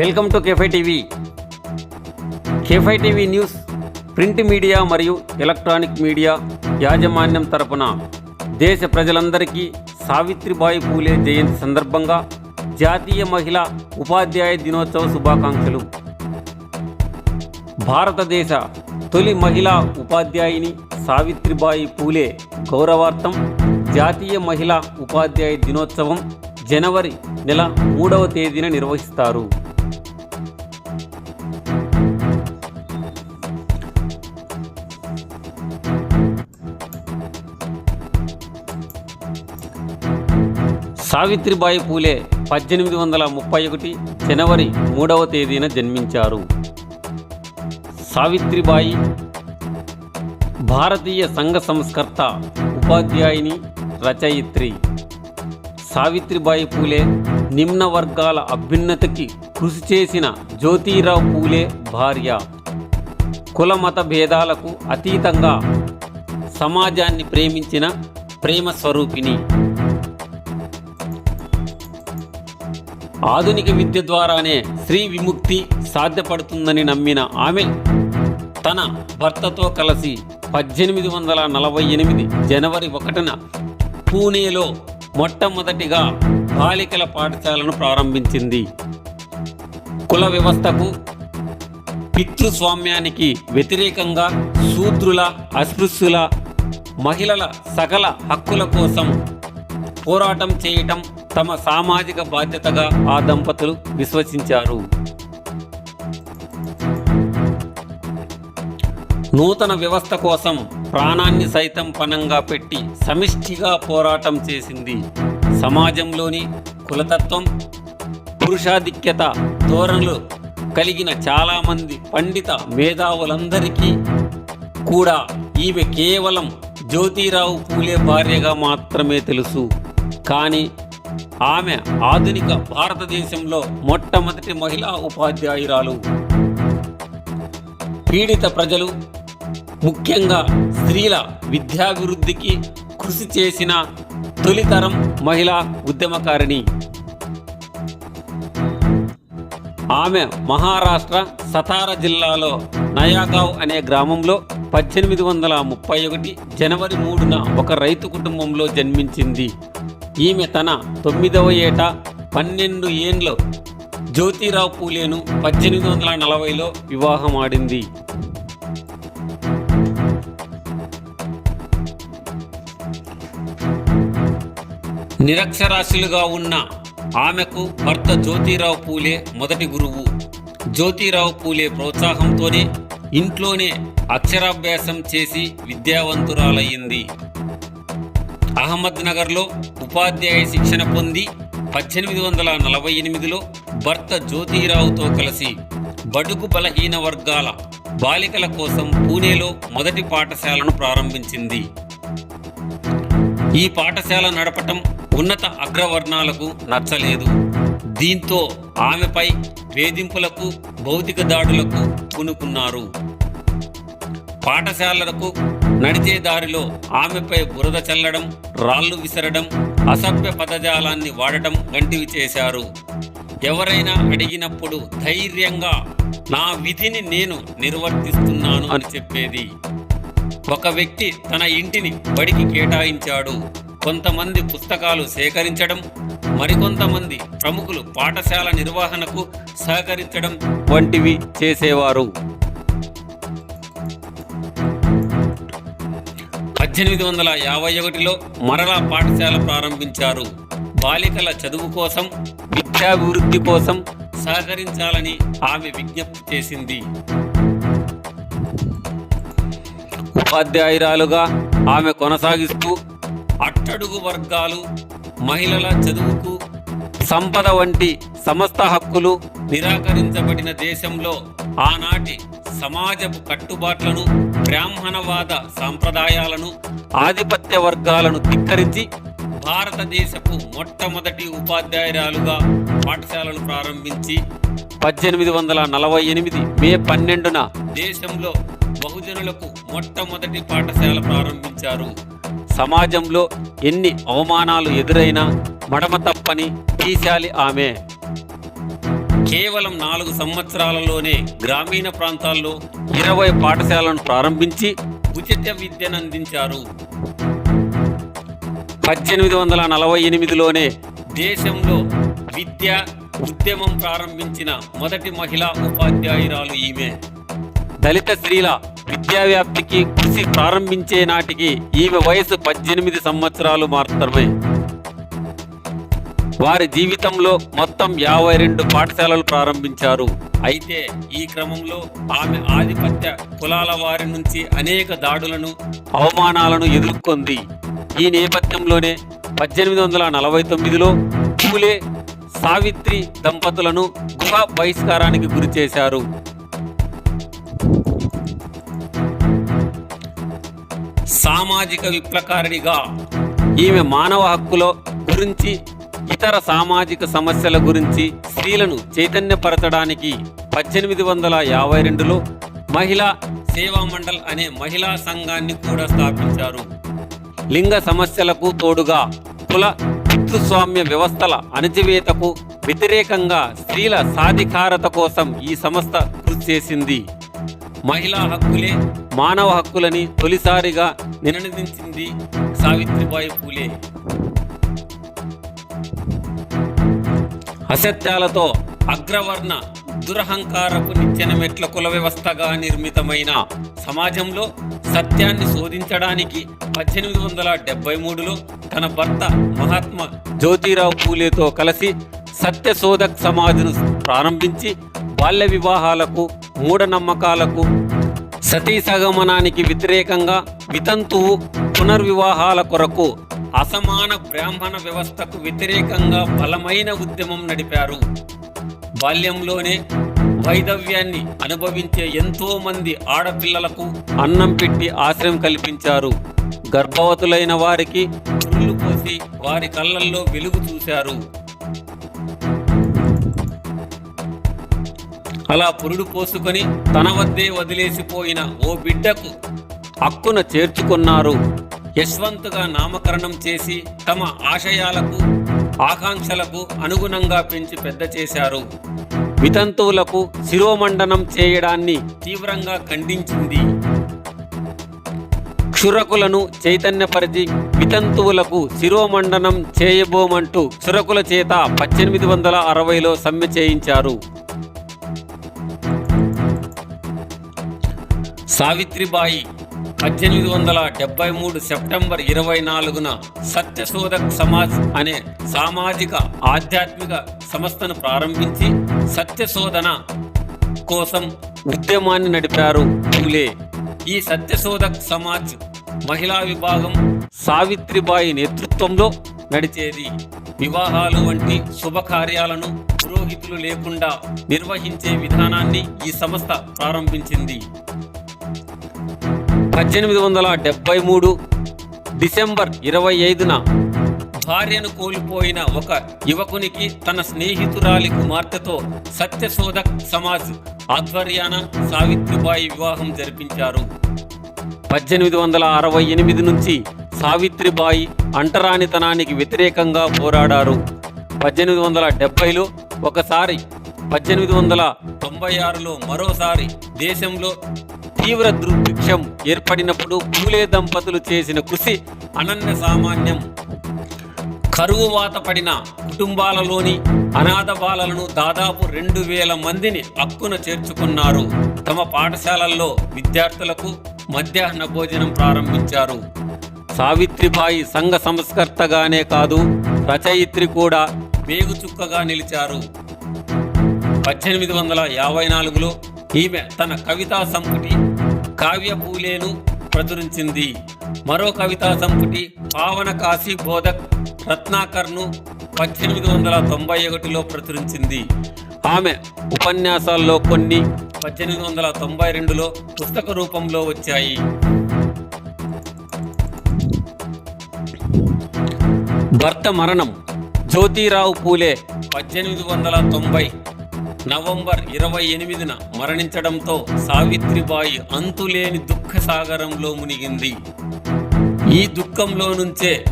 Welcome to కేఫై TV. కేఫై TV news print media మరియు electronic media యాజమాన్యం తరపున దేశ ప్రజలందరికీ సావిత్రిబాయి పూలే జయంతి సందర్భంగా జాతీయ మహిళా ఉపాధ్యాయ దినోత్సవ శుభాకాంక్షలు. భారతదేశ తొలి మహిళా ఉపాధ్యాయుని సావిత్రిబాయి పూలే గౌరవార్థం జాతీయ మహిళా ఉపాధ్యాయ దినోత్సవం జనవరి నెల మూడవ తేదీన నిర్వహిస్తారు. సావిత్రిబాయి పూలే పద్దెనిమిది వందల ముప్పై ఒకటి జనవరి మూడవ తేదీన జన్మించారు. సావిత్రిబాయి భారతీయ సంఘ సంస్కర్త ఉపాధ్యాయుని రచయిత్రి. సావిత్రిబాయి పూలే నిమ్న వర్గాల అభ్యున్నతికి కృషి చేసిన జ్యోతిరావు పూలే భార్య. కుల మత భేదాలకు అతీతంగా సమాజాన్ని ప్రేమించిన ప్రేమ స్వరూపిణి ఆధునిక విద్య ద్వారానే స్త్రీ విముక్తి సాధ్యపడుతుందని నమ్మిన ఆమె తన భర్తతో కలిసి పద్దెనిమిది వందల నలభై ఎనిమిది జనవరి ఒకటిన పూణేలో మొట్టమొదటిగా బాలికల పాఠశాలను ప్రారంభించింది. కుల వ్యవస్థకు పితృస్వామ్యానికి వ్యతిరేకంగా శూద్రుల అస్పృశ్యుల మహిళల సకల హక్కుల కోసం పోరాటం చేయటం తమ సామాజిక బాధ్యతగా ఆ దంపతులు విశ్వసించారు. నూతన వ్యవస్థ కోసం ప్రాణాన్ని సైతం పణంగా పెట్టి సమిష్టిగా పోరాటం చేసింది సమాజంలోని కులతత్వం పురుషాధిక్యత ధోరణులు కలిగిన చాలామంది పండిత మేధావులందరికీ కూడా ఈమె కేవలం జ్యోతిరావు పూలే భార్యగా మాత్రమే తెలుసు. కానీ ఆమె ఆధునిక భారతదేశంలో మొట్టమొదటి మహిళా ఉపాధ్యాయురాలు. పీడిత ప్రజలు ముఖ్యంగా స్త్రీల విద్యాభివృద్ధికి కృషి చేసిన తొలితరం మహిళా ఉద్యమకారిణి. ఆమె మహారాష్ట్ర సతారా జిల్లాలో నయాగావ్ అనే గ్రామంలో పద్దెనిమిది వందల ముప్పై ఒకటి జనవరి మూడున ఒక రైతు కుటుంబంలో జన్మించింది. ఈమె తన తొమ్మిదవ ఏట పన్నెండు ఏండ్లో జ్యోతిరావు పూలేను పద్దెనిమిది వందల నలభైలో వివాహం ఆడింది నిరక్షరాస్యులుగా ఉన్న ఆమెకు భర్త జ్యోతిరావు పూలే మొదటి గురువు. జ్యోతిరావు పూలే ప్రోత్సాహంతోనే ఇంట్లోనే అక్షరాభ్యాసం చేసి విద్యావంతురాలయ్యింది. అహ్మద్ నగర్లో ఉపాధ్యాయ శిక్షణ పొంది పద్దెనిమిది వందల నలభై ఎనిమిదిలో భర్త జ్యోతిరావుతో కలిసి బడుగు బలహీన వర్గాల బాలికల కోసం పూణేలో మొదటి పాఠశాలను ప్రారంభించింది. ఈ పాఠశాల నడపటం ఉన్నత అగ్రవర్ణాలకు నచ్చలేదు. దీంతో ఆమెపై వేధింపులకు భౌతిక దాడులకు పూనుకున్నారు. పాఠశాలలకు నడిచే దారిలో ఆమెపై బురద చల్లడం రాళ్ళు విసరడం అసభ్య పదజాలాన్ని వాడటం వంటివి చేశారు. ఎవరైనా అడిగినప్పుడు ధైర్యంగా నా విధిని నేను నిర్వర్తిస్తున్నాను అని చెప్పేది. ఒక వ్యక్తి తన ఇంటిని బడికి కేటాయించాడు. కొంతమంది పుస్తకాలు సేకరించడం మరికొంతమంది ప్రముఖులు పాఠశాల నిర్వహణకు సహకరించడం వంటివి చేసేవారు. పద్దెనిమిది వందల యాభై ఒకటిలో మరలా పాఠశాల ప్రారంభించారు. బాలికల చదువు కోసం విద్యాభివృద్ధి కోసం సహకరించాలని ఆమె విజ్ఞప్తి చేసింది. ఉపాధ్యాయురాలుగా ఆమె కొనసాగిస్తూ అట్టడుగు వర్గాలు మహిళల చదువుకు సంపద వంటి సమస్త హక్కులు నిరాకరించబడిన దేశంలో ఆనాటి సమాజపు కట్టుబాట్లను బ్రాహ్మణవాద సాంప్రదాయాలను ఆధిపత్య వర్గాలను ధిక్కరించి భారతదేశపు మొట్టమొదటి ఉపాధ్యాయురాలుగా పాఠశాలను ప్రారంభించి పద్దెనిమిది వందల నలభై ఎనిమిది మే పన్నెండున దేశంలో బహుజనులకు మొట్టమొదటి పాఠశాల ప్రారంభించారు. సమాజంలో ఎన్ని అవమానాలు ఎదురైనా మడమ తప్పని తీశాలి ఆమె. కేవలం నాలుగు సంవత్సరాలలోనే గ్రామీణ ప్రాంతాల్లో ఇరవై పాఠశాలను ప్రారంభించి ఉచిత విద్యను అందించారు పద్దెనిమిది వందల నలభై ఎనిమిదిలోనే దేశంలో విద్య ఉద్యమం ప్రారంభించిన మొదటి మహిళా ఉపాధ్యాయురాలు ఈమె. దళిత స్త్రీల విద్యావ్యాప్తికి కృషి ప్రారంభించే నాటికి ఈమె వయసు పద్దెనిమిది సంవత్సరాలు మాత్రమే. వారి జీవితంలో మొత్తం యాభై రెండు పాఠశాలలు ప్రారంభించారు. అయితే ఈ క్రమంలో ఆమె ఆధిపత్య కులాల వారి నుంచి అనేక దాడులను అవమానాలను ఎదుర్కొంది. ఈ నేపథ్యంలోనే పద్దెనిమిది వందల నలభై తొమ్మిదిలో పూలే సావిత్రి దంపతులను గృహ బహిష్కారానికి గురి చేశారు. సామాజిక విప్లకారిణిగా ఈమె మానవ హక్కుల గురించి ఇతర సామాజిక సమస్యల గురించి స్త్రీలను చైతన్యపరచడానికి పద్దెనిమిది వందల యాభై రెండులో మహిళా సేవా మండల్ అనే మహిళా సంఘాన్ని కూడా స్థాపించారు. లింగ సమస్యలకు తోడుగా కుల పితృస్వామ్య వ్యవస్థల అణచివేతకు వ్యతిరేకంగా స్త్రీల సాధికారత కోసం ఈ సంస్థ కృషి చేసింది. మహిళా హక్కులే మానవ హక్కులని తొలిసారిగా నిర్ణయించింది సావిత్రిబాయి పూలే. అసత్యాలతో అగ్రవర్ణ దురహంకారపు నిచ్చెన మెట్ల కుల వ్యవస్థగా నిర్మితమైన సమాజంలో సత్యాన్ని శోధించడానికి పద్దెనిమిది వందల డెబ్బై మూడులో తన భర్త మహాత్మా జ్యోతిరావు పూలేతో కలిసి సత్యశోధక్ సమాజ్ను ప్రారంభించి బాల్య వివాహాలకు మూఢనమ్మకాలకు సతీ సగమనానికి వ్యతిరేకంగా వితంతువు పునర్వివాహాల కొరకు అసమాన బ్రాహ్మణ వ్యవస్థకు వ్యతిరేకంగా బలమైన ఉద్యమం నడిపారు. బాల్యంలోనే వైదవ్యాన్ని అనుభవించే ఎంతో మంది ఆడపిల్లలకు అన్నం పెట్టి ఆశ్రయం కల్పించారు. గర్భవతులైన వారికి పురుళ్ళు పోసి వారి కళ్ళల్లో వెలుగు చూశారు. అలా పురుడు పోసుకొని తన వద్దే వదిలేసిపోయిన ఓ బిడ్డకు హక్కున చేర్చుకున్నారు. యశ్వంత్గా నామకరణం చేసి తమ ఆశయాలకు ఆకాంక్షలకు అనుగుణంగా పెంచి పెద్ద చేశారు. వితంతువులకు శిరోమండనం చేయడాన్ని తీవ్రంగా ఖండించింది. క్షురకులను చైతన్యపరిచి వితంతువులకు శిరోమండనం చేయబోమంటూ క్షురకుల చేత పద్దెనిమిది వందల అరవైలో సమ్మె చేయించారు. సావిత్రిబాయి పద్దెనిమిది వందల డెబ్బై మూడు సెప్టెంబర్ ఇరవై నాలుగున సత్యశోధక్ సమాజ్ అనే సామాజిక ఆధ్యాత్మిక సంస్థను ప్రారంభించి సత్యశోధన కోసం ఉద్యమాన్ని నడిపారు పూలే ఈ సత్యశోధక్ సమాజ్ మహిళా విభాగం సావిత్రిబాయి నేతృత్వంలో నడిచేది. వివాహాలు వంటి శుభకార్యాలను పురోహితులు లేకుండా నిర్వహించే విధానాన్ని ఈ సంస్థ ప్రారంభించింది. పద్దెనిమిది వందల డెబ్బై మూడు డిసెంబర్ ఇరవై ఐదున భార్యను కోల్పోయిన ఒక యువకునికి తన స్నేహితురాలి కుమార్తెతో సత్యశోధక్ సమాజ్ ఆధ్వర్యాన సావిత్రిబాయి వివాహం జరిపించారు. పద్దెనిమిది వందల అరవై ఎనిమిది నుంచి సావిత్రిబాయి అంటరానితనానికి వ్యతిరేకంగా పోరాడారు. పద్దెనిమిది వందల డెబ్బైలో ఒకసారి పద్దెనిమిది వందల తొంభై ఆరులో మరోసారి దేశంలో తీవ్ర దుర్భిక్షం ఏర్పడినప్పుడు పూలే దంపతులు చేసిన కృషి అనన్య సామాన్యం. కరువు వాత పడిన కుటుంబాలలోని అనాథ బాలలను దాదాపు రెండు వేల మందిని హక్కున చేర్చుకున్నారు. తమ పాఠశాలల్లో విద్యార్థులకు మధ్యాహ్న భోజనం ప్రారంభించారు. సావిత్రిబాయి సంఘ సంస్కర్తగానే కాదు రచయిత్రి కూడా వేగుచుక్కగా నిలిచారు. పద్దెనిమిది వందల యాభై నాలుగులో ఈమె తన కవితా సంపుటి కావ్య పూలేను ప్రచురించింది. మరో కవితా సంపుటి పావన కాశీ బోధక్ రత్నాకర్ను పద్దెనిమిది వందల తొంభై ఒకటిలో ప్రచురించింది. ఆమె ఉపన్యాసాల్లో కొన్ని పద్దెనిమిది వందల తొంభై రెండులో పుస్తక రూపంలో వచ్చాయి. భర్త మరణం జ్యోతిరావు పూలే పద్దెనిమిది వందల తొంభై నవంబర్ ఇరవై ఎనిమిదిన మరణించడంతో సావిత్రిబాయి అంతులేని దుఃఖ సాగరంలో మునిగింది. ఈ దుఃఖంలో నుంచే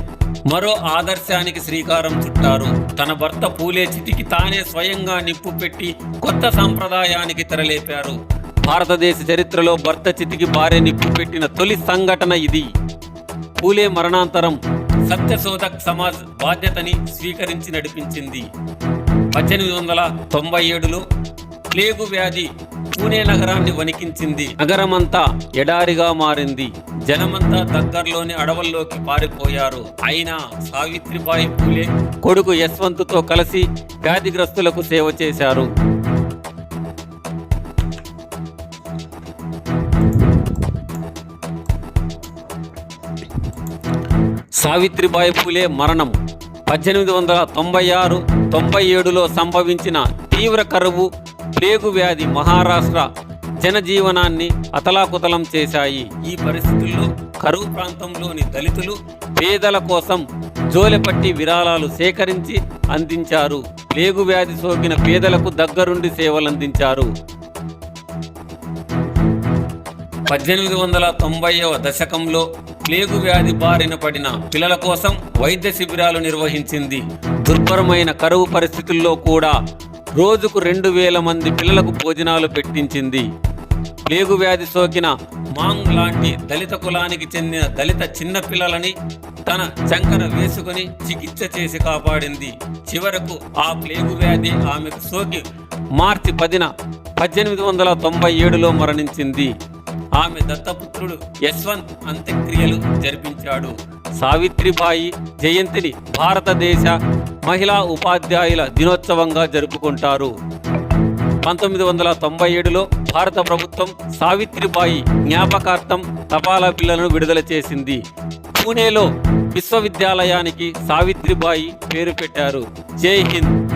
మరో ఆదర్శానికి శ్రీకారం చుట్టారు. తన భర్త పూలే చితికి తానే స్వయంగా నిప్పు పెట్టి కొత్త సాంప్రదాయానికి తెరలేపారు. భారతదేశ చరిత్రలో భర్త చితికి భార్య నిప్పు పెట్టిన తొలి సంఘటన ఇది. పూలే మరణాంతరం సత్యశోధక్ సమాజ్ బాధ్యతని స్వీకరించి నడిపించింది. పద్దెనిమిది వందల తొంభై ఏడులో ప్లేగు వ్యాధి పూణే నగరాన్ని వణికించింది. నగరమంతా ఎడారిగా మారింది. జనమంతా దగ్గరలోని అడవుల్లోకి పారిపోయారు. అయినా సావిత్రిబాయి పూలే కొడుకు యశ్వంత్తో కలిసి వ్యాధిగ్రస్తులకు సేవ చేశారు. సావిత్రిబాయి పూలే మరణం పద్దెనిమిది వందల తొంభై ఆరు తొంభై ఏడులో సంభవించిన తీవ్ర కరువు ప్లేగు వ్యాధి మహారాష్ట్ర జనజీవనాన్ని అతలాకుతలం చేశాయి. ఈ పరిస్థితుల్లో కరువు ప్రాంతంలోని దళితులు పేదల కోసం జోలెపట్టి విరాళాలు సేకరించి అందించారు. ప్లేగు వ్యాధి సోకిన పేదలకు దగ్గరుండి సేవలందించారు. పద్దెనిమిది వందల తొంభైవ దశకంలో ప్లేగు వ్యాధి బారిన పడిన పిల్లల కోసం వైద్య శిబిరాలు నిర్వహించింది. దుర్భరమైన కరువు పరిస్థితుల్లో కూడా రోజుకు రెండు వేల మంది పిల్లలకు భోజనాలు పెట్టించింది. ప్లేగు వ్యాధి సోకిన మాంగ్ లాంటి దళిత కులానికి చెందిన దళిత చిన్న పిల్లలని తన చంకన వేసుకుని చికిత్స చేసి కాపాడింది. చివరకు ఆ ప్లేగు వ్యాధి ఆమెకు సోకి మార్చి పదిన పద్దెనిమిది వందల తొంభై ఏడులో మరణించింది. ఆమె దత్తపుత్రుడు యశ్వంత్ అంత్యక్రియలు జరిపించాడు. సావిత్రిబాయి జయంతిని భారతదేశ మహిళా ఉపాధ్యాయుల దినోత్సవంగా జరుపుకుంటారు. పంతొమ్మిది వందల తొంభై ఏడులో భారత ప్రభుత్వం సావిత్రిబాయి జ్ఞాపకార్థం తపాలా పిల్లలను విడుదల చేసింది. పూణేలో విశ్వవిద్యాలయానికి సావిత్రిబాయి పేరు పెట్టారు. జై హింద్.